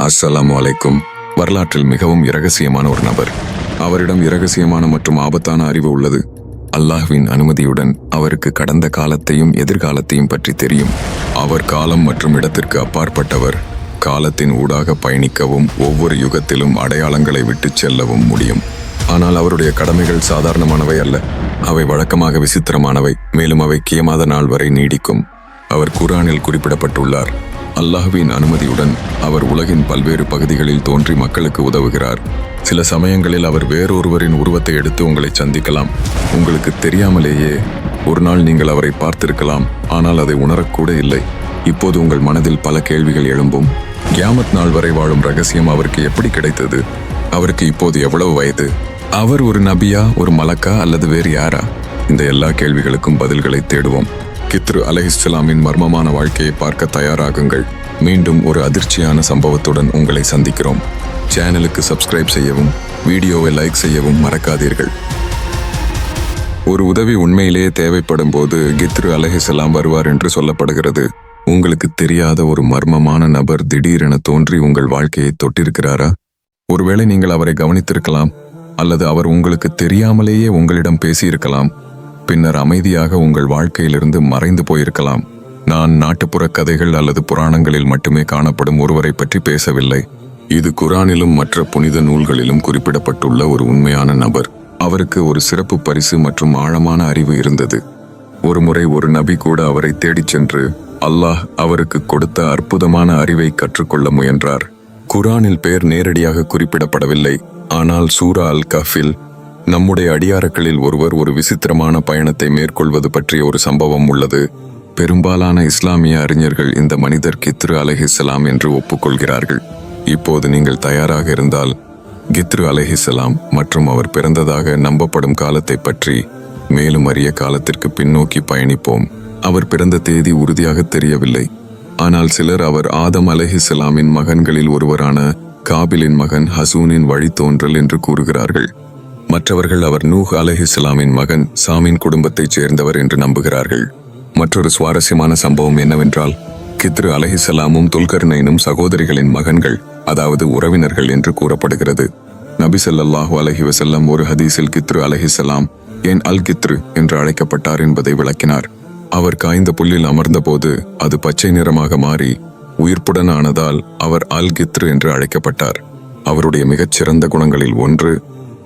அஸ்ஸலாம் அலைக்கும். வரலாற்றில் மிகவும் இரகசியமான ஒரு நபர். அவரிடம் இரகசியமான மற்றும் ஆபத்தான அறிவு உள்ளது. அல்லாஹ்வின் அனுமதியுடன் அவருக்கு கடந்த காலத்தையும் எதிர்காலத்தையும் பற்றி தெரியும். அவர் காலம் மற்றும் இடத்திற்கு அப்பாற்பட்டவர். காலத்தின் ஊடாக பயணிக்கவும் ஒவ்வொரு யுகத்திலும் அடையாளங்களை விட்டுச் செல்லவும் முடியும். ஆனால் அவருடைய கடமைகள் சாதாரணமானவை அல்ல. அவை வழக்கமாக விசித்திரமானவை. மேலும் அவை கியமாத நாள் வரை நீடிக்கும். அவர் குரானில் குறிப்பிடப்பட்டுள்ளார். அல்லாஹ்வின் அனுமதியுடன் அவர் உலகின் பல்வேறு பகுதிகளில் தோன்றி மக்களுக்கு உதவுகிறார். சில சமயங்களில் அவர் வேறொருவரின் உருவத்தை எடுத்து உங்களை சந்திக்கலாம். உங்களுக்கு தெரியாமலேயே ஒரு நாள் நீங்கள் அவரை பார்த்திருக்கலாம். ஆனால் அதை உணரக்கூட இல்லை. இப்போது உங்கள் மனதில் பல கேள்விகள் எழும்பும். கியாமத் நாள் வரை வாழும் ரகசியம் அவருக்கு எப்படி கிடைத்தது? அவருக்கு இப்போது எவ்வளவு வயது? அவர் ஒரு நபியா ஒரு மலக்கா அல்லது வேறு யாரா? இந்த எல்லா கேள்விகளுக்கும் பதில்களை தேடுவோம். கித்ரு அலஹிஸ்லாமின் மர்மமான வாழ்க்கையை பார்க்க தயாராகுங்கள். மீண்டும் ஒரு அதிர்ச்சியான சம்பவத்துடன் உங்களை சந்திக்கிறோம். சேனலுக்கு சப்ஸ்கிரைப் செய்யவும் வீடியோவை லைக் செய்யவும் மறக்காதீர்கள். ஒரு உதவி உண்மையிலேயே தேவைப்படும் போது கித்ரு அலைஹிஸ்ஸலாம் வருவார் என்று சொல்லப்படுகிறது. உங்களுக்கு தெரியாத ஒரு மர்மமான நபர் திடீரென தோன்றி உங்கள் வாழ்க்கையை தொட்டிருக்கிறாரா? ஒருவேளை நீங்கள் அவரை கவனித்திருக்கலாம் அல்லது அவர் உங்களுக்கு தெரியாமலேயே உங்களிடம் பேசியிருக்கலாம். பின்னர் அமைதியாக உங்கள் வாழ்க்கையிலிருந்து மறைந்து போயிருக்கலாம். நான் நாட்டுப்புற கதைகள் அல்லது புராணங்களில் மட்டுமே காணப்படும் ஒருவரை பற்றி பேசவில்லை. இது குரானிலும் மற்ற புனித நூல்களிலும் குறிப்பிடப்பட்டுள்ள ஒரு உண்மையான நபர். அவருக்கு ஒரு சிறப்பு பரிசு மற்றும் ஆழமான அறிவு இருந்தது. ஒருமுறை ஒரு நபி கூட அவரை தேடிச் சென்று அல்லாஹ் அவருக்கு கொடுத்த அற்புதமான அறிவை கற்றுக்கொள்ள முயன்றார். குரானில் பெயர் நேரடியாக குறிப்பிடப்படவில்லை. ஆனால் சூரா அல் கஃபில் நம்முடைய அடியாரக்களில் ஒருவர் ஒரு விசித்திரமான பயணத்தை மேற்கொள்வது பற்றிய ஒரு சம்பவம் உள்ளது. பெரும்பாலான இஸ்லாமிய அறிஞர்கள் இந்த மனிதர் கித்ரு அலஹிசலாம் என்று ஒப்புக்கொள்கிறார்கள். இப்போது நீங்கள் தயாராக இருந்தால் கித்ரு அலஹிசலாம் மற்றும் அவர் பிறந்ததாக நம்பப்படும் காலத்தை பற்றி மேலும் அறிய காலத்திற்கு பின்னோக்கி பயணிப்போம். அவர் பிறந்த தேதி உறுதியாக தெரியவில்லை. ஆனால் சிலர் அவர் ஆதம் அலஹிசலாமின் மகன்களில் ஒருவரான காபிலின் மகன் ஹசூனின் வழித்தோன்றல் என்று கூறுகிறார்கள். மற்றவர்கள் அவர் நூஹ் அலஹிஸ்லாமின் மகன் சாமின் குடும்பத்தைச் சேர்ந்தவர் என்று நம்புகிறார்கள். மற்றொரு சுவாரஸ்யமான சம்பவம் என்னவென்றால் கித்ரு அலஹிசலாமும் துல்கர்னைனும் சகோதரிகளின் மகன்கள் அதாவது உறவினர்கள் என்று கூறப்படுகிறது. நபி ஸல்லல்லாஹு அலைஹி ஒரு ஹதீஸில் கித்ரு அலஹிசலாம் ஏன் அல் கித்ரு என்று அழைக்கப்பட்டார் என்பதை விளக்கினார். அவர் காய்ந்த புல்லில் அமர்ந்தபோது அது பச்சை நிறமாக மாறி உயிர்ப்புடன் ஆனதால் அவர் அல் கித்ரு என்று அழைக்கப்பட்டார். அவருடைய மிகச்சிறந்த குணங்களில் ஒன்று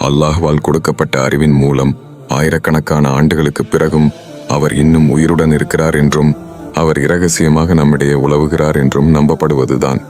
அல்லாஹ்வால் கொடுக்கப்பட்ட அறிவின் மூலம் ஆயிரக்கணக்கான ஆண்டுகளுக்கு பிறகும் அவர் இன்னும் உயிருடன் இருக்கிறார் என்றும் அவர் இரகசியமாக நம்மிடையே உலவுகிறார் என்றும் நம்பப்படுவதுதான்.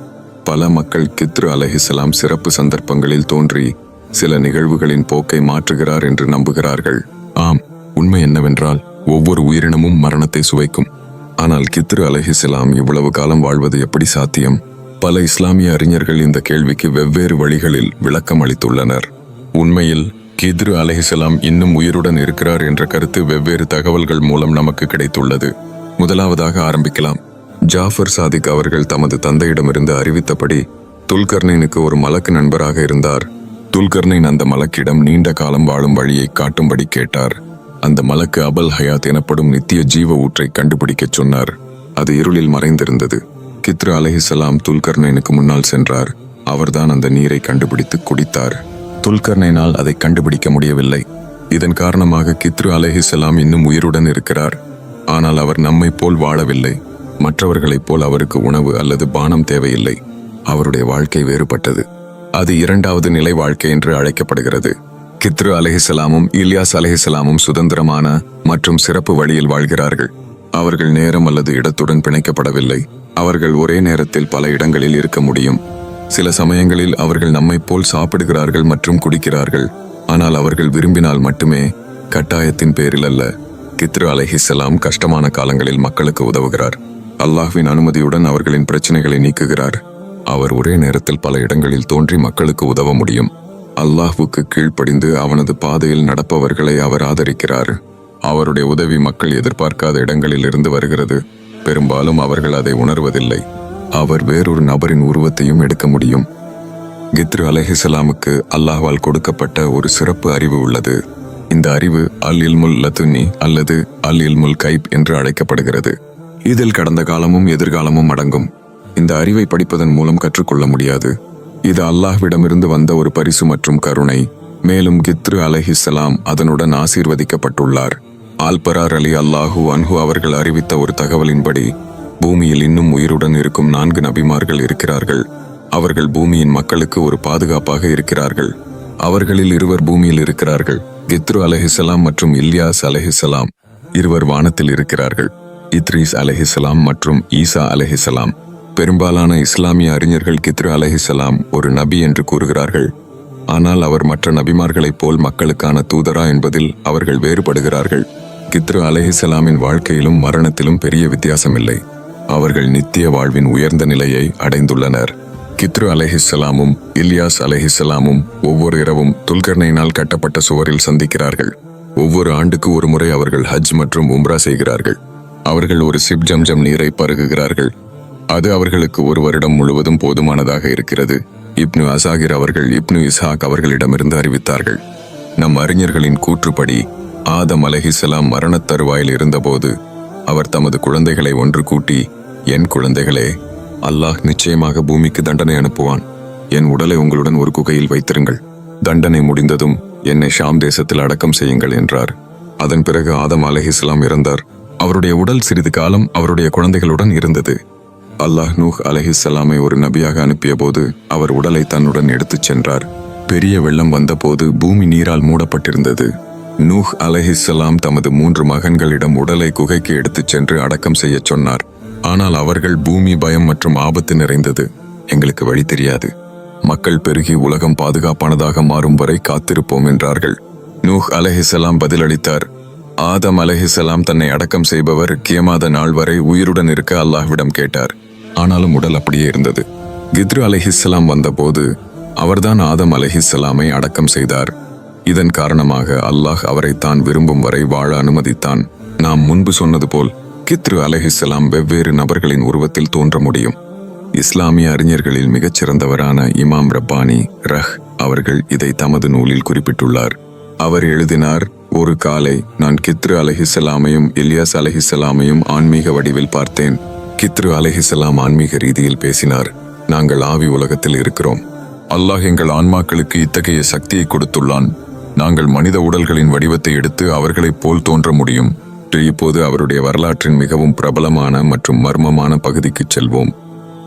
பல மக்கள் கித்ரு அலஹிசலாம் சிறப்பு சந்தர்ப்பங்களில் தோன்றி சில நிகழ்வுகளின் போக்கை மாற்றுகிறார் என்று நம்புகிறார்கள். ஆம் உண்மை என்னவென்றால் ஒவ்வொரு உயிரினமும் மரணத்தை சுவைக்கும். ஆனால் கித்ரு அலஹிசலாம் இவ்வளவு காலம் வாழ்வது எப்படி சாத்தியம்? பல இஸ்லாமிய அறிஞர்கள் இந்த கேள்விக்கு வெவ்வேறு வழிகளில் விளக்கம் அளித்துள்ளனர் உண்மையில் கித்ரு அலஹிசலாம் இன்னும் உயிருடன் இருக்கிறார் என்ற கருத்து வெவ்வேறு தகவல்கள் மூலம் நமக்கு கிடைத்துள்ளது. முதலாவதாக ஆரம்பிக்கலாம். ஜாஃபர் சாதிக் அவர்கள் தமது தந்தையிடமிருந்து அறிவித்தபடி துல்கர்னைனுக்கு ஒரு மலக்கு நண்பராக இருந்தார். துல்கர்னைன் அந்த மலக்கிடம் நீண்ட காலம் வாழும் வழியை காட்டும்படி கேட்டார். அந்த மலக்கு அபல் ஹயாத் எனப்படும் நித்திய ஜீவ ஊற்றை கண்டுபிடிக்கச் சொன்னார். அது இருளில் மறைந்திருந்தது. கித்ரு அலஹிசலாம் துல்கர்னைனுக்கு முன்னால் சென்றார். அவர்தான் அந்த நீரை கண்டுபிடித்து குடித்தார். துல்கர்னைனால் அதை கண்டுபிடிக்க முடியவில்லை. இதன் காரணமாக கித்ரு அலஹிசலாம் இன்னும் உயிருடன் இருக்கிறார். ஆனால் அவர் நம்மை போல் வாழவில்லை. மற்றவர்களைப் போல் அவருக்கு உணவு அல்லது பானம் தேவையில்லை. அவருடைய வாழ்க்கை வேறுபட்டது. அது இரண்டாவது நிலை வாழ்க்கை என்று அழைக்கப்படுகிறது. கித்ரு அலஹிசலாமும் இல்யாஸ் அலஹிசலாமும் சுதந்திரமான மற்றும் சிறப்பு வழியில் வாழ்கிறார்கள். அவர்கள் நேரம் அல்லது இடத்துடன் பிணைக்கப்படவில்லை. அவர்கள் ஒரே நேரத்தில் பல இடங்களில் இருக்க முடியும். சில சமயங்களில் அவர்கள் நம்மைப் போல் சாப்பிடுகிறார்கள் மற்றும் குடிக்கிறார்கள். ஆனால் அவர்கள் விரும்பினால் மட்டுமே கட்டாயத்தின் பேரில் அல்ல. கித்ரு அலஹிசலாம் கஷ்டமான காலங்களில் மக்களுக்கு உதவுகிறார். அல்லாஹ்வின் அனுமதியுடன் அவர்களின் பிரச்சனைகளை நீக்குகிறார். அவர் ஒரே நேரத்தில் பல இடங்களில் தோன்றி மக்களுக்கு உதவ முடியும். அல்லாஹ்வுக்கு கீழ்ப்படிந்து அவனது பாதையில் நடப்பவர்களை அவர் ஆதரிக்கிறார். அவருடைய உதவி மக்கள் எதிர்பார்க்காத இடங்களில் இருந்து வருகிறது. பெரும்பாலும் அவர்கள் அதை உணர்வதில்லை. அவர் வேறொரு நபரின் உருவத்தையும் எடுக்க முடியும். கித்ரு அலஹிசலாமுக்கு அல்லாஹ்வால் கொடுக்கப்பட்ட ஒரு சிறப்பு அறிவு உள்ளது. இந்த அறிவு அல் இல்முல் லத்துனி அல்லது அல் இல்முல் கைப் என்று அழைக்கப்படுகிறது. இதில் கடந்த காலமும் எதிர்காலமும் அடங்கும். இந்த அறிவை படிப்பதன் மூலம் கற்றுக்கொள்ள முடியாது. இது அல்லாஹ்விடமிருந்து வந்த ஒரு பரிசு மற்றும் கருணை. மேலும் கித்ரு அலஹிசலாம் அதனுடன் ஆசீர்வதிக்கப்பட்டுள்ளார். ஆல்பரார் அலி அல்லாஹு அன்ஹு அவர்கள் அறிவித்த ஒரு தகவலின்படி பூமியில் இன்னும் உயிருடன் இருக்கும் நான்கு நபிமார்கள் இருக்கிறார்கள். அவர்கள் பூமியின் மக்களுக்கு ஒரு பாதுகாப்பாக இருக்கிறார்கள். அவர்களில் இருவர் பூமியில் இருக்கிறார்கள். கித்ரு அலஹிசலாம் மற்றும் இல்யாஸ் அலஹிசலாம் இருவர் வானத்தில் இருக்கிறார்கள். இத்ரீஸ் அலஹிசலாம் மற்றும் ஈசா அலஹிசலாம் பெரும்பாலான இஸ்லாமிய அறிஞர்கள் கித்ரு அலஹிசலாம் ஒரு நபி என்று கூறுகிறார்கள். ஆனால் அவர் மற்ற நபிமார்களைப் போல் மக்களுக்கான தூதரா என்பதில் அவர்கள் வேறுபடுகிறார்கள். கித்ரு அலஹிசலாமின் வாழ்க்கையிலும் மரணத்திலும் பெரிய வித்தியாசமில்லை. அவர்கள் நித்திய வாழ்வின் உயர்ந்த நிலையை அடைந்துள்ளனர். கித்ரு அலைஹிஸ்ஸலாமும் இல்யாஸ் அலைஹிஸ்ஸலாமும் ஒவ்வொரு இரவும் துல்கர்னையினால் கட்டப்பட்ட சுவரில் சந்திக்கிறார்கள். ஒவ்வொரு ஆண்டுக்கு ஒரு முறை அவர்கள் ஹஜ் மற்றும் உம்ரா செய்கிறார்கள். அவர்கள் ஒரு சிப் ஜம்ஜம் நீரை பருகுகிறார்கள். அது அவர்களுக்கு ஒரு வருடம் முழுவதும் போதுமானதாக இருக்கிறது. இப்னு அசாகிர் அவர்கள் இப்னு இஸ்ஹாக் அவர்களிடமிருந்து அறிவித்தார்கள். நம் அறிஞர்களின் கூற்றுப்படி ஆதம் அலஹிசலாம் மரணத் தருவாயில் இருந்தபோது அவர் தமது குழந்தைகளை ஒன்று கூட்டி என் குழந்தைகளே அல்லாஹ் நிச்சயமாக பூமிக்கு தண்டனை அனுப்புவான். என் உடலை உங்களுடன் ஒரு குகையில் வைத்திருங்கள். தண்டனை முடிந்ததும் என்னை ஷாம் தேசத்தில் அடக்கம் செய்யுங்கள் என்றார். அதன் பிறகு ஆதம் அலைஹிஸ்ஸலாம் இறந்தார். அவருடைய உடல் சிறிது காலம் அவருடைய குழந்தைகளுடன் இருந்தது. அல்லாஹ் நூஹ் அலஹிஸ்லாமை ஒரு நபியாக அனுப்பிய போது அவர் உடலை தன்னுடன் எடுத்துச் சென்றார். பெரிய வெள்ளம் வந்தபோது பூமி நீரால் மூடப்பட்டிருந்தது. நூஹ் அலைஹிஸ்ஸலாம் தமது மூன்று மகன்களிடம் உடலை குகைக்கு எடுத்துச் சென்று அடக்கம் செய்யச் சொன்னார். ஆனால் அவர்கள் பூமி பயம் மற்றும் ஆபத்து நிறைந்தது. எங்களுக்கு வழி தெரியாது. மக்கள் பெருகி உலகம் பாதுகாப்பானதாக மாறும் வரை காத்திருப்போம் என்றார்கள். நூஹ் அலஹிசலாம் பதிலளித்தார். ஆதம் அலஹிசலாம் தன்னை அடக்கம் செய்பவர் கியமாத நாள் வரை உயிருடன் இருக்க அல்லாஹ்விடம் கேட்டார். ஆனாலும் உடல் அப்படியே இருந்தது. கித்ரு அலஹிஸ்லாம் வந்தபோது அவர்தான் ஆதம் அலஹிஸ்லாமை அடக்கம் செய்தார். இதன் காரணமாக அல்லாஹ் அவரை தான் விரும்பும் வரை வாழ அனுமதித்தான். நாம் முன்பு சொன்னது போல் கித்ரு அலஹிஸ்லாம் வெவ்வேறு நபர்களின் உருவத்தில் தோன்ற முடியும். இஸ்லாமிய அறிஞர்களில் மிகச் சிறந்தவரான இமாம் ரப்பானி ரஹ் அவர்கள் இதை தமது நூலில் குறிப்பிட்டுள்ளார். அவர் எழுதினார் ஒரு காலை நான் கித்ரு அலஹிசலாமையும் இலியாஸ் அலஹிசலாமையும் ஆன்மீக வடிவில் பார்த்தேன். கித்ரு அலஹிசலாம் ஆன்மீக ரீதியில் பேசினார் நாங்கள் ஆவி உலகத்தில் இருக்கிறோம். அல்லாஹ் எங்கள் ஆன்மாக்களுக்கு இத்தகைய சக்தியை கொடுத்துள்ளான். நாங்கள் மனித உடல்களின் வடிவத்தை எடுத்து அவர்களைப் போல் தோன்ற முடியும். இப்போது அவருடைய வரலாற்றின் மிகவும் பிரபலமான மற்றும் மர்மமான பகுதிக்குச் செல்வோம்.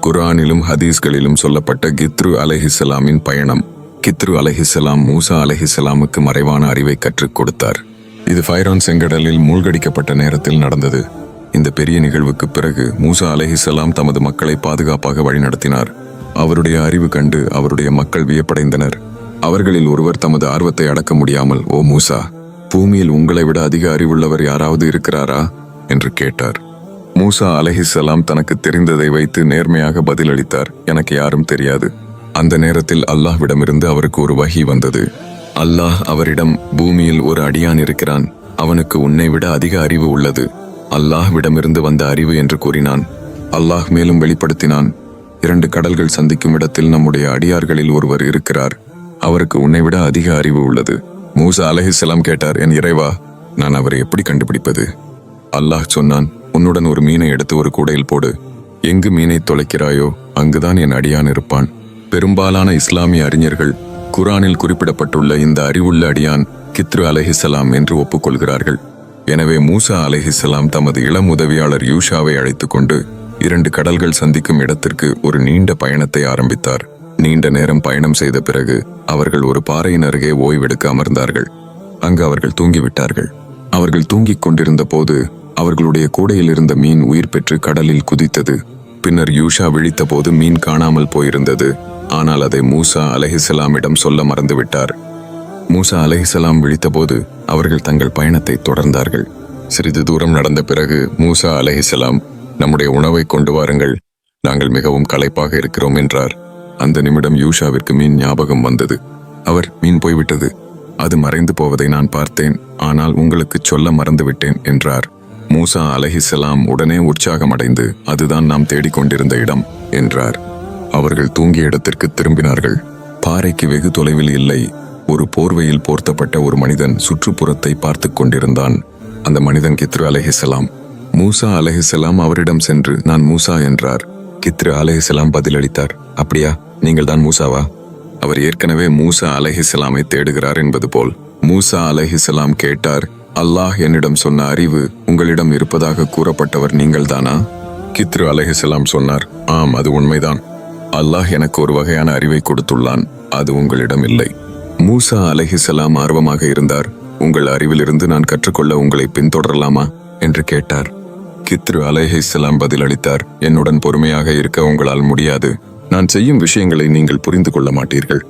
குர்ஆனிலும் ஹதீஸ்களிலும் சொல்லப்பட்ட கித்ரு அலஹிசலாமின் பயணம். கித்ரு அலஹிசலாம் மூசா அலஹிசலாமுக்கு மறைவான அறிவை கற்றுக் கொடுத்தார். இது ஃபைரான் செங்கடலில் மூழ்கடிக்கப்பட்ட நேரத்தில் நடந்தது. இந்த பெரிய நிகழ்வுக்கு பிறகு மூசா அலஹிசலாம் தமது மக்களை பாதுகாப்பாக வழிநடத்தினார். அவருடைய அறிவு கண்டு அவருடைய மக்கள் வியப்படைந்தனர். அவர்களில் ஒருவர் தமது ஆர்வத்தை அடக்க முடியாமல் ஓ மூசா பூமியில் உங்களை விட அதிக அறிவுள்ளவர் யாராவது இருக்கிறாரா? என்று கேட்டார். மூசா அலஹிசலாம் தனக்கு தெரிந்ததை வைத்து நேர்மையாக பதிலளித்தார். எனக்கு யாரும் தெரியாது. அந்த நேரத்தில் அல்லாஹ்விடமிருந்து அவருக்கு ஒரு வகி வந்தது. அல்லாஹ் அவரிடம் பூமியில் ஒரு அடியான் இருக்கிறான். அவனுக்கு உன்னை விட அதிக அறிவு உள்ளது. அல்லாஹ்விடமிருந்து வந்த அறிவு என்று கூறினான். அல்லாஹ் மேலும் வெளிப்படுத்தினான். இரண்டு கடல்கள் சந்திக்கும் இடத்தில் நம்முடைய அடியார்களில் ஒருவர் இருக்கிறார். அவருக்கு உன்னை விட அதிக அறிவு உள்ளது. மூசா அலஹிசலாம் கேட்டார் என் இறைவா நான் அவரை எப்படி கண்டுபிடிப்பது? அல்லாஹ் சொன்னான் உன்னுடன் ஒரு மீனை எடுத்து ஒரு கூடையில் போடு. எங்கு மீனை தொலைக்கிறாயோ அங்குதான் என் அடியான் இருப்பான். பெரும்பாலான இஸ்லாமிய அறிஞர்கள் குரானில் குறிப்பிடப்பட்டுள்ள இந்த அறிவுள்ள அடியான் கித்ரு அலஹிசலாம் என்று ஒப்புக்கொள்கிறார்கள். எனவே மூசா அலஹிசலாம் தமது இளம் உதவியாளர் யூஷாவை அழைத்துக்கொண்டு இரண்டு கடல்கள் சந்திக்கும் இடத்திற்கு ஒரு நீண்ட பயணத்தை ஆரம்பித்தார். நீண்ட நேரம் பயணம் செய்த பிறகு அவர்கள் ஒரு பாறையின் அருகே ஓய்வெடுக்க அமர்ந்தார்கள். அங்கு அவர்கள் தூங்கிவிட்டார்கள். அவர்கள் தூங்கிக் கொண்டிருந்த போது அவர்களுடைய கூடையில் இருந்த மீன் உயிர் பெற்று கடலில் குதித்தது. பின்னர் யூஷா விழித்தபோது மீன் காணாமல் போயிருந்தது. ஆனால் அதை மூசா அலஹிசலாமிடம் சொல்ல மறந்துவிட்டார். மூசா அலஹிசலாம் விழித்தபோது அவர்கள் தங்கள் பயணத்தை தொடர்ந்தார்கள். சிறிது தூரம் நடந்த பிறகு மூசா அலஹிசலாம் நம்முடைய உணவை கொண்டு வாருங்கள். நாங்கள் மிகவும் களைப்பாக இருக்கிறோம் என்றார். அந்த நிமிடம் யூஷாவிற்கு மீன் ஞாபகம் வந்தது. அவர் மீன் போய்விட்டது. அது மறைந்து போவதை நான் பார்த்தேன். ஆனால் உங்களுக்கு சொல்ல மறந்துவிட்டேன் என்றார். மூசா அலஹிசலாம் உடனே உற்சாகமடைந்து அதுதான் நாம் தேடிக்கொண்டிருந்த இடம் என்றார். அவர்கள் தூங்கிய இடத்திற்கு திரும்பினார்கள். பாறைக்கு வெகு தொலைவில் இல்லை. ஒரு போர்வையில் போர்த்தப்பட்ட ஒரு மனிதன் சுற்றுப்புறத்தை பார்த்து கொண்டிருந்தான். அந்த மனிதன் கித்ரு அலஹிசலாம் மூசா அலஹிசலாம் அவரிடம் சென்று நான் மூசா என்றார். கித்ரு அலஹிசலாம் பதிலளித்தார் அப்படியா? நீங்கள் தான் மூசாவா? அவர் ஏற்கனவே மூசா அலைஹிஸ்ஸலாமை தேடுகிறார் என்பது போல். மூசா அலைஹிஸ்ஸலாம் கேட்டார் அல்லாஹ் என்னிடம் சொன்ன அறிவு உங்களிடம் இருப்பதாக கூறப்பட்டவர் நீங்கள்தானா? கித்ரு அலைஹிஸ்ஸலாம் சொன்னார் ஆம் அது உண்மைதான். அல்லாஹ் எனக்கு ஒரு வகையான அறிவை கொடுத்துள்ளான் அது உங்களிடம் இல்லை. மூசா அலஹிசலாம் ஆர்வமாக இருந்தார் உங்கள் அறிவிலிருந்து நான் கற்றுக்கொள்ள உங்களை பின்தொடரலாமா? என்று கேட்டார். கித்ரு அலைஹிஸ்ஸலாம் பதிலளித்தார் என்னுடன் பொறுமையாக இருக்க உங்களால் முடியாது. நான் செய்யும் விஷயங்களை நீங்கள் புரிந்து கொள்ள மாட்டீர்கள்.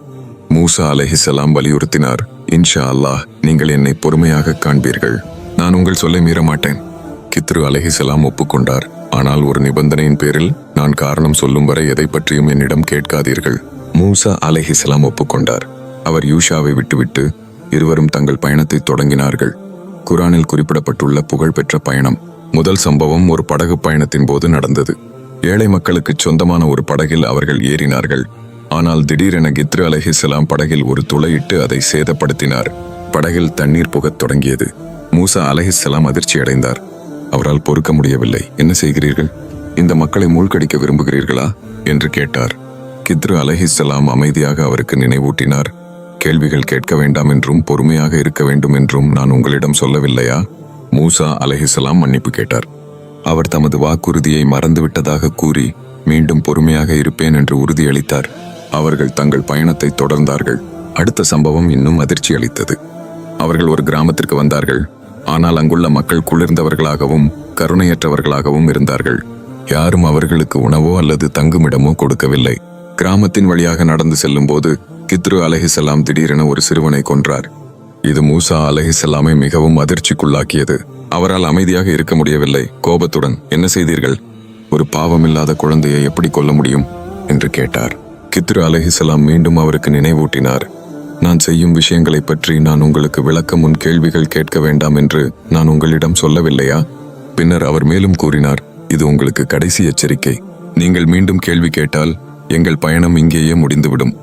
மூசா அலஹிசலாம் வலியுறுத்தினார் இன்ஷா அல்லாஹ் நீங்கள் என்னை பொறுமையாக காண்பீர்கள். நான் உங்கள் சொல்லை மீற மாட்டேன். கித்ரு அலஹிசலாம் ஒப்புக்கொண்டார் ஆனால் ஒரு நிபந்தனையின் பேரில் நான் காரணம் சொல்லும் வரை எதை பற்றியும் என்னிடம் கேட்காதீர்கள். மூசா அலஹிசலாம் ஒப்புக்கொண்டார் அவர் யூஷாவை விட்டுவிட்டு இருவரும் தங்கள் பயணத்தை தொடங்கினார்கள். குரானில் குறிப்பிடப்பட்டுள்ள புகழ்பெற்ற பயணம் முதல் சம்பவம் ஒரு படகு பயணத்தின் போது நடந்தது. ஏழை மக்களுக்கு சொந்தமான ஒரு படகில் அவர்கள் ஏறினார்கள். ஆனால் திடீரென கித்ரு அலஹிசலாம் படகில் ஒரு துளையிட்டு அதை சேதப்படுத்தினார். படகில் தண்ணீர் புகத் தொடங்கியது. மூசா அலஹிசலாம் அதிர்ச்சி அடைந்தார். அவரால் பொறுக்க முடியவில்லை. என்ன செய்கிறீர்கள்? இந்த மக்களை மூழ்கடிக்க விரும்புகிறீர்களா? என்று கேட்டார். கித்ரு அலஹிசலாம் அமைதியாக அவருக்கு நினைவூட்டினார். கேள்விகள் கேட்க வேண்டாம் என்றும் பொறுமையாக இருக்க வேண்டும் என்றும் நான் உங்களிடம் சொல்லவில்லையா? மூசா அலஹிசலாம் மன்னிப்பு கேட்டார். அவர் தமது வாக்குறுதியை மறந்துவிட்டதாக கூறி மீண்டும் பொறுமையாக இருப்பேன் என்று உறுதியளித்தார். அவர்கள் தங்கள் பயணத்தை தொடர்ந்தார்கள். அடுத்த சம்பவம் இன்னும் அதிர்ச்சி அளித்தது. அவர்கள் ஒரு கிராமத்திற்கு வந்தார்கள். ஆனால் அங்குள்ள மக்கள் குளிர்ந்தவர்களாகவும் கருணையற்றவர்களாகவும் இருந்தார்கள். யாரும் அவர்களுக்கு உணவோ அல்லது தங்குமிடமோ கொடுக்கவில்லை. கிராமத்தின் வழியாக நடந்து செல்லும்போது கித்ரு அலஹிசல்லாம் திடீரென ஒரு சிறுவனை கொன்றார். இது மூசா அலஹிசல்லாமை மிகவும் அதிர்ச்சிக்குள்ளாக்கியது. அவரால் அமைதியாக இருக்க முடியவில்லை. கோபத்துடன் என்ன செய்தீர்கள்? ஒரு பாவமில்லாத குழந்தையை எப்படி கொல்ல முடியும்? என்று கேட்டார். கித்ரு அலஹிசலாம் மீண்டும் அவருக்கு நினைவூட்டினார். நான் செய்யும் விஷயங்களைப் பற்றி நான் உங்களுக்கு விளக்க முன் கேள்விகள் கேட்க வேண்டாம் என்று நான் உங்களிடம் சொல்லவில்லையா? பின்னர் அவர் மேலும் கூறினார் இது உங்களுக்கு கடைசி எச்சரிக்கை. நீங்கள் மீண்டும் கேள்வி கேட்டால் எங்கள் பயணம் இங்கேயே முடிந்துவிடும்.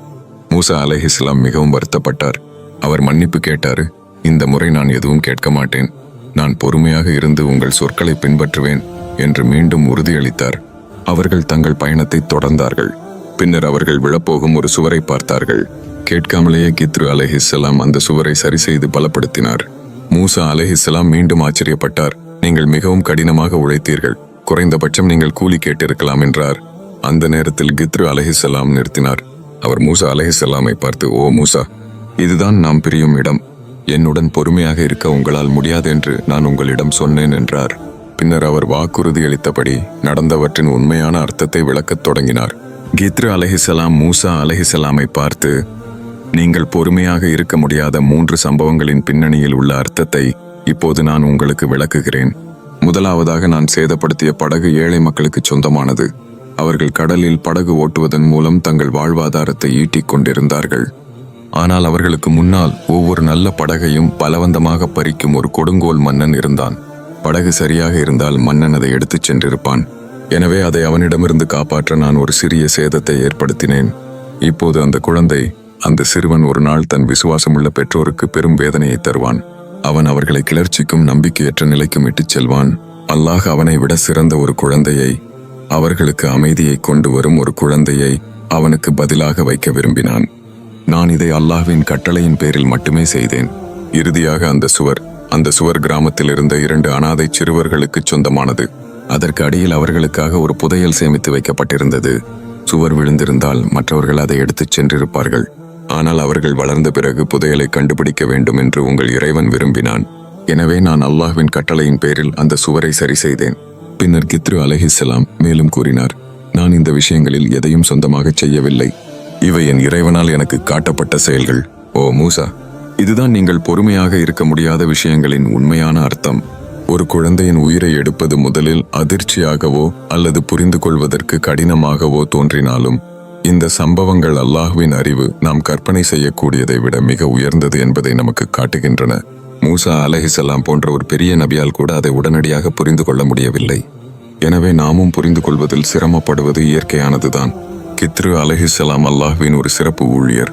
மூசா அலஹிஸ்லாம் மிகவும் வருத்தப்பட்டார். அவர் மன்னிப்பு கேட்டார் இந்த முறை நான் எதுவும் கேட்க மாட்டேன். நான் பொறுமையாக இருந்து உங்கள் சொற்களை பின்பற்றுவேன் என்று மீண்டும் உறுதியளித்தார். அவர்கள் தங்கள் பயணத்தை தொடர்ந்தார்கள். பின்னர் அவர்கள் விழப்போகும் ஒரு சுவரை பார்த்தார்கள். கேட்காமலேயே கித்ரு அலஹிஸ்லாம் அந்த சுவரை சரி செய்து பலப்படுத்தினார். மூசா அலஹிஸ்லாம் மீண்டும் ஆச்சரியப்பட்டார். நீங்கள் மிகவும் கடினமாக உழைத்தீர்கள். குறைந்தபட்சம் நீங்கள் கூலி கேட்டிருக்கலாம் என்றார். அந்த நேரத்தில் கித்ரு அலைஹிஸ்ஸலாம் நிறுத்தினார். அவர் மூசா அலைஹிஸ்ஸலாமை பார்த்து ஓ மூசா இதுதான் நாம் பிரியும் இடம். என்னுடன் பொறுமையாக இருக்க உங்களால் முடியாது என்று நான் உங்களிடம் சொன்னேன் என்றார். பின்னர் அவர் வாக்குறுதி அளித்தபடி நடந்தவற்றின் உண்மையான அர்த்தத்தை விளக்கத் தொடங்கினார். கித்ரு அலஹிசலாம் மூசா அலஹிசலாமை பார்த்து நீங்கள் பொறுமையாக இருக்க முடியாத மூன்று சம்பவங்களின் பின்னணியில் உள்ள அர்த்தத்தை இப்போது நான் உங்களுக்கு விளக்குகிறேன். முதலாவதாக நான் சேதப்படுத்திய படகு ஏழை மக்களுக்கு சொந்தமானது. அவர்கள் கடலில் படகு ஓட்டுவதன் மூலம் தங்கள் வாழ்வாதாரத்தை ஈட்டிக் கொண்டிருந்தார்கள். ஆனால் அவர்களுக்கு முன்னால் ஒவ்வொரு நல்ல படகையும் பலவந்தமாக பறிக்கும் ஒரு கொடுங்கோல் மன்னன் இருந்தான். படகு சரியாக இருந்தால் மன்னன் அதை எடுத்துச் சென்றிருப்பான். எனவே அதை அவனிடமிருந்து காப்பாற்ற நான் ஒரு சிறிய சேதத்தை ஏற்படுத்தினேன். இப்போது அந்த குழந்தை அந்த சிறுவன் ஒரு நாள் தன் விசுவாசமுள்ள பெற்றோருக்கு பெரும் வேதனையை தருவான். அவன் அவர்களை கிளர்ச்சிக்கும் நம்பிக்கையற்ற நிலைக்கும் இட்டுச் செல்வான். அல்லாஹ் அவனை விட சிறந்த ஒரு குழந்தையை அவர்களுக்கு அமைதியை கொண்டு வரும் ஒரு குழந்தையை அவனுக்கு பதிலாக வைக்க விரும்பினான். நான் இதை அல்லாஹ்வின் கட்டளையின் பேரில் மட்டுமே செய்தேன். இறுதியாக அந்த சுவர் அந்த சுவர் கிராமத்தில் இருந்த இரண்டு அனாதை சிறுவர்களுக்கு சொந்தமானது. அதற்கு அடியில் அவர்களுக்காக ஒரு புதையல் சேமித்து வைக்கப்பட்டிருந்தது. சுவர் விழுந்திருந்தால் மற்றவர்கள் அதை எடுத்துச் சென்றிருப்பார்கள். ஆனால் அவர்கள் வளர்ந்த பிறகு புதையலை கண்டுபிடிக்க வேண்டும் என்று உங்கள் இறைவன் விரும்பினான். எனவே நான் அல்லாஹ்வின் கட்டளையின் பேரில் அந்த சுவரை சரி செய்தேன். பின்னர் கித்ரு அலைஹிஸ்ஸலாம் மேலும் கூறினார் நான் இந்த விஷயங்களில் எதையும் சொந்தமாக செய்யவில்லை. இவை என் இறைவனால் எனக்கு காட்டப்பட்ட செயல்கள். ஓ மூசா இதுதான் நீங்கள் பொறுமையாக இருக்க முடியாத விஷயங்களின் உண்மையான அர்த்தம். ஒரு குழந்தையின் உயிரை எடுப்பது முதலில் அதிர்ச்சியாகவோ அல்லது புரிந்து கொள்வதற்கு கடினமாகவோ தோன்றினாலும் இந்த சம்பவங்கள் அல்லாஹ்வின் அறிவு நாம் கற்பனை செய்யக்கூடியதை விட மிக உயர்ந்தது என்பதை நமக்கு காட்டுகின்றன. மூசா அலஹிசல்லாம் போன்ற ஒரு பெரிய நபியால் கூட அதை உடனடியாக புரிந்து கொள்ள முடியவில்லை. எனவே நாமும் புரிந்து கொள்வதில் சிரமப்படுவது இயற்கையானதுதான். கித்ரு அலஹிசலாம் அல்லாஹ்வின் ஒரு சிறப்பு ஊழியர்.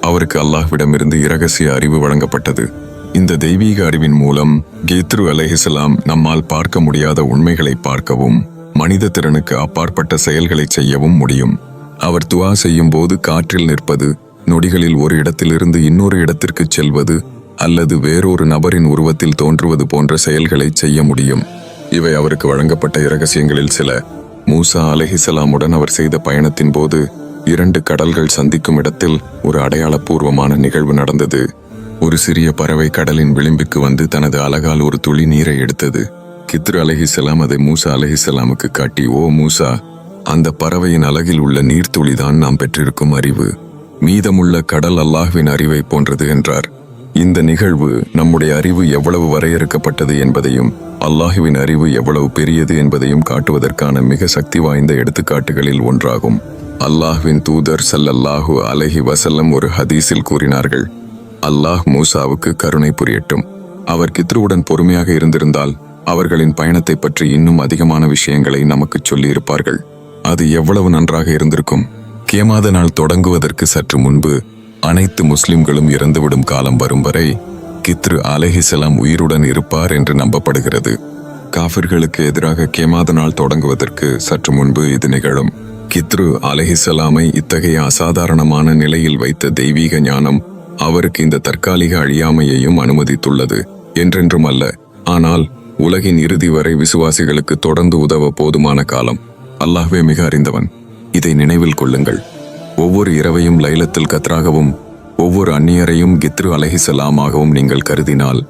அவருக்கு அல்லாஹ்விடமிருந்து இரகசிய அறிவு வழங்கப்பட்டது. இந்த தெய்வீக அறிவின் மூலம் கேத்ரு அலஹிசலாம் நம்மால் பார்க்க முடியாத உண்மைகளை பார்க்கவும் மனித திறனுக்கு அப்பாற்பட்ட செயல்களை செய்யவும் முடியும். அவர் துவா செய்யும் போது காற்றில் நிற்பது நொடிகளில் ஒரு இடத்திலிருந்து இன்னொரு இடத்திற்கு செல்வது அல்லது வேறொரு நபரின் உருவத்தில் தோன்றுவது போன்ற செயல்களை செய்ய முடியும். இவை அவருக்கு வழங்கப்பட்ட இரகசியங்களில் சில. மூசா அலஹிசலாமுடன் அவர் செய்த பயணத்தின் போது இரண்டு கடல்கள் சந்திக்கும் இடத்தில் ஒரு அடையாளப்பூர்வமான நிகழ்வு நடந்தது. ஒரு சிறிய பறவை கடலின் விளிம்புக்கு வந்து தனது அலகால் ஒரு துளி நீரை எடுத்தது. கித்ரு அலஹிசலாம் அதை மூசா அலஹிசலாமுக்கு காட்டி ஓ மூசா அந்த பறவையின் அலகில் உள்ள நீர்த்துளிதான் நாம் பெற்றிருக்கும் அறிவு. மீதமுள்ள கடல் அல்லாஹ்வின் அறிவை போன்றது என்றார். இந்த நிகழ்வு நம்முடைய அறிவு எவ்வளவு வரையறுக்கப்பட்டது என்பதையும் அல்லாஹுவின் அறிவு எவ்வளவு பெரியது என்பதையும் காட்டுவதற்கான மிக சக்தி வாய்ந்த எடுத்துக்காட்டுகளில் ஒன்றாகும். அல்லாஹ்வின் தூதர் சல்லல்லாஹு அலஹி வசல்லம் ஒரு ஹதீஸில் கூறினார்கள் அல்லாஹ் மூசாவுக்கு கருணை புரியட்டும். அவர் கித்ருவுடன் பொறுமையாக இருந்திருந்தால் அவர்களின் பயணத்தை பற்றி இன்னும் அதிகமான விஷயங்களை நமக்கு சொல்லியிருப்பார்கள். அது எவ்வளவு நன்றாக இருந்திருக்கும். கியமாத நாள் தொடங்குவதற்கு சற்று முன்பு அனைத்து முஸ்லிம்களும் இறந்துவிடும் காலம் வரும் வரை கித்ரு அலஹிசலாம் உயிருடன் இருப்பார் என்று நம்பப்படுகிறது. காஃபிர்களுக்கு எதிராக கேமாத நாள் தொடங்குவதற்கு சற்று முன்பு இது நிகழும். கித்ரு அலஹிசலாமை இத்தகைய அசாதாரணமான நிலையில் வைத்த தெய்வீக ஞானம் அவருக்கு இந்த தற்காலிக அழியாமையையும் அனுமதித்துள்ளது. என்றென்றும் அல்ல. ஆனால் உலகின் இறுதி வரை விசுவாசிகளுக்கு தொடர்ந்து உதவ போதுமான காலம். அல்லாஹ்வே மிக அறிந்தவன். இதை நினைவில் கொள்ளுங்கள். ஒவ்வொரு இரவையும் லைலத்தில் கத்ராகவும் ஒவ்வொரு அந்நியரையும் கித்ரு அலஹிசலாமாகவும் நீங்கள் கருதினால்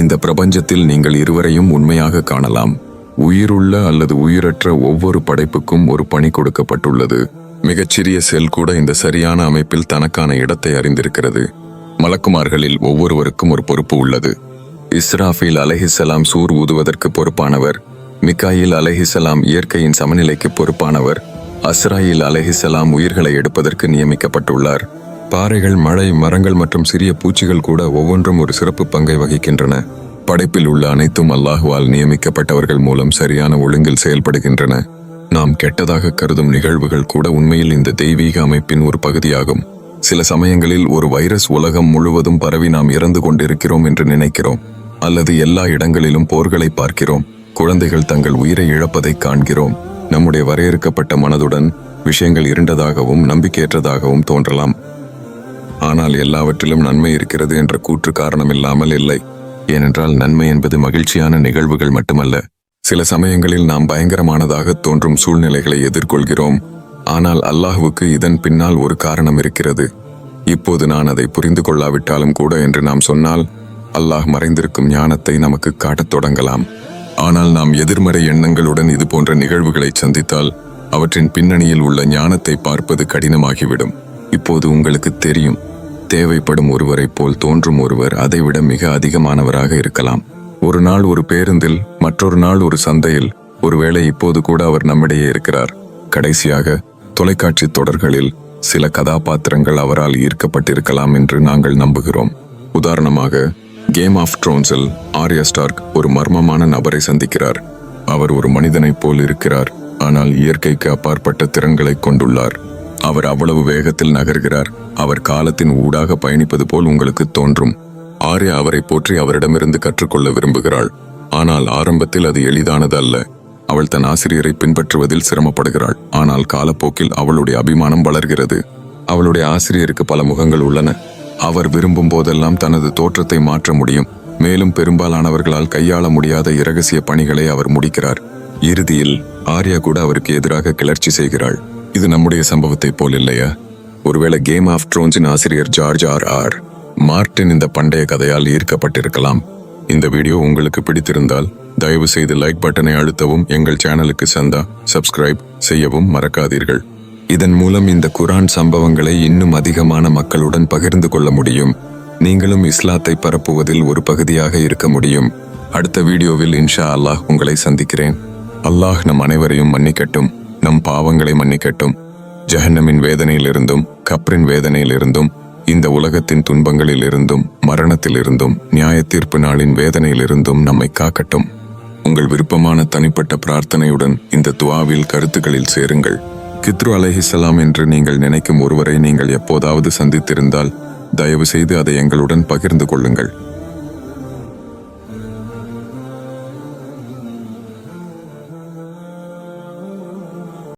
இந்த பிரபஞ்சத்தில் நீங்கள் இருவரையும் உண்மையாக காணலாம். உயிருள்ள அல்லது உயிரற்ற ஒவ்வொரு படைப்புக்கும் ஒரு பணி கொடுக்கப்பட்டுள்ளது. மிகச்சிறிய செல் கூட இந்த சரியான அமைப்பில் தனக்கான இடத்தை அறிந்திருக்கிறது. மலக்குமார்களில் ஒவ்வொருவருக்கும் ஒரு பொறுப்பு உள்ளது. இஸ்ராஃபில் அலஹிசலாம் சூர் ஊதுவதற்கு பொறுப்பானவர் மிக்காயில் அலஹிசலாம் இயற்கையின் சமநிலைக்கு பொறுப்பானவர் அஸ்ராயில் அலஹிசலாம் உயிர்களை எடுப்பதற்கு நியமிக்கப்பட்டுள்ளார். பாறைகள் மழை மரங்கள் மற்றும் சிறிய பூச்சிகள் கூட ஒவ்வொன்றும் ஒரு சிறப்பு பங்கை வகிக்கின்றன. படைப்பில் உள்ள அனைத்தும் அல்லாஹுவால் நியமிக்கப்பட்டவர்கள் மூலம் சரியான ஒழுங்கில் செயல்படுகின்றன. நாம் கெட்டதாக கருதும் நிகழ்வுகள் கூட உண்மையில் இந்த தெய்வீக அமைப்பின் ஒரு பகுதியாகும். சில சமயங்களில் ஒரு வைரஸ் உலகம் முழுவதும் பரவி நாம் இறந்து கொண்டிருக்கிறோம் என்று நினைக்கிறோம். அல்லது எல்லா இடங்களிலும் போர்களை பார்க்கிறோம். குழந்தைகள் தங்கள் உயிரை இழப்பதை காண்கிறோம். நம்முடைய வரையறுக்கப்பட்ட மனதுடன் விஷயங்கள் இருண்டதாகவும் நம்பிக்கையற்றதாகவும் தோன்றலாம். ஆனால் எல்லாவற்றிலும் நன்மை இருக்கிறது என்ற கூற்று காரணமில்லாமல் இல்லை. ஏனென்றால் நன்மை என்பது மகிழ்ச்சியான நிகழ்வுகள் மட்டுமல்ல. சில சமயங்களில் நாம் பயங்கரமானதாக தோன்றும் சூழ்நிலைகளை எதிர்கொள்கிறோம். ஆனால் அல்லாஹுவுக்கு இதன் பின்னால் ஒரு காரணம் இருக்கிறது. இப்போது நான் அதை புரிந்து கொள்ளாவிட்டாலும் கூட என்று நாம் சொன்னால் அல்லாஹ் மறைந்திருக்கும் ஞானத்தை நமக்கு காட்டத் தொடங்கலாம். ஆனால் நாம் எதிர்மறை எண்ணங்களுடன் இது போன்ற நிகழ்வுகளை சந்தித்தால் அவற்றின் பின்னணியில் உள்ள ஞானத்தை பார்ப்பது கடினமாகிவிடும். இப்போது உங்களுக்கு தெரியும் தேவைப்படும் ஒருவரைப் போல் தோன்றும் ஒருவர் அதைவிட மிக அதிகமானவராக இருக்கலாம். ஒரு நாள் ஒரு பேருந்தில் மற்றொரு நாள் ஒரு சந்தையில் ஒருவேளை இப்போது கூட அவர் நம்மிடையே இருக்கிறார். கடைசியாக தொலைக்காட்சி தொடர்களில் சில கதாபாத்திரங்கள் அவரால் ஈர்க்கப்பட்டிருக்கலாம் என்று நாங்கள் நம்புகிறோம். உதாரணமாக கேம் ஆஃப் ட்ரோன்ஸில் ஆர்யா ஸ்டார்க் ஒரு மர்மமான நபரை சந்திக்கிறார். அவர் ஒரு மனிதனைப் போல் இருக்கிறார். ஆனால் இயற்கைக்கு அப்பாற்பட்ட திறன்களை கொண்டுள்ளார். அவர் அவ்வளவு வேகத்தில் நகர்கிறார். அவர் காலத்தின் ஊடாக பயணிப்பது போல் உங்களுக்கு தோன்றும். ஆர்யா அவரை போற்றி அவரிடமிருந்து கற்றுக்கொள்ள விரும்புகிறாள். ஆனால் ஆரம்பத்தில் அது எளிதானது அல்ல அவள் தன் ஆசிரியரை பின்பற்றுவதில் சிரமப்படுகிறாள். ஆனால் காலப்போக்கில் அவளுடைய அபிமானம் வளர்கிறது. அவளுடைய ஆசிரியருக்கு பல முகங்கள் உள்ளன. அவர் விரும்பும் போதெல்லாம் தனது தோற்றத்தை மாற்ற முடியும். மேலும் பெரும்பாலானவர்களால் கையாள முடியாத இரகசிய பணிகளை அவர் முடிக்கிறார். இறுதியில் ஆர்யா கூட அவருக்கு எதிராக கிளர்ச்சி செய்கிறாள். இது நம்முடைய சம்பவத்தை போல் இல்லையா? ஒருவேளை கேம் ஆஃப் ட்ரோன்ஸின் ஆசிரியர் ஜார்ஜ் ஆர் ஆர் மார்டின் இந்த பண்டைய கதையால் ஈர்க்கப்பட்டிருக்கலாம். இந்த வீடியோ உங்களுக்கு பிடித்திருந்தால் தயவு செய்து லைக் பட்டனை அழுத்தவும் எங்கள் சேனலுக்கு சந்தா சப்ஸ்கிரைப் செய்யவும் மறக்காதீர்கள். இதன் மூலம் இந்த குரான் சம்பவங்களை இன்னும் அதிகமான மக்களுடன் பகிர்ந்து கொள்ள முடியும். நீங்களும் இஸ்லாத்தை பரப்புவதில் ஒரு பகுதியாக இருக்க முடியும். அடுத்த வீடியோவில் இன்ஷா அல்லாஹ் உங்களை சந்திக்கிறேன். அல்லாஹ் நம் அனைவரையும் மன்னிக்கட்டும் நம் பாவங்களை மன்னிக்கட்டும். ஜஹன்னமின் வேதனையிலிருந்தும் கப்ரின் வேதனையிலிருந்தும் இந்த உலகத்தின் துன்பங்களிலிருந்தும் மரணத்திலிருந்தும் நியாய தீர்ப்பு நாளின் வேதனையிலிருந்தும் நம்மை காக்கட்டும். உங்கள் விருப்பமான தனிப்பட்ட பிரார்த்தனையுடன் இந்த துவாவில் கருத்துக்களில் சேருங்கள். கித்ரு அலஹிசலாம் என்று நீங்கள் நினைக்கும் ஒருவரை நீங்கள் எப்போதாவது சந்தித்திருந்தால் தயவு செய்து அதை எங்களுடன் பகிர்ந்து கொள்ளுங்கள்.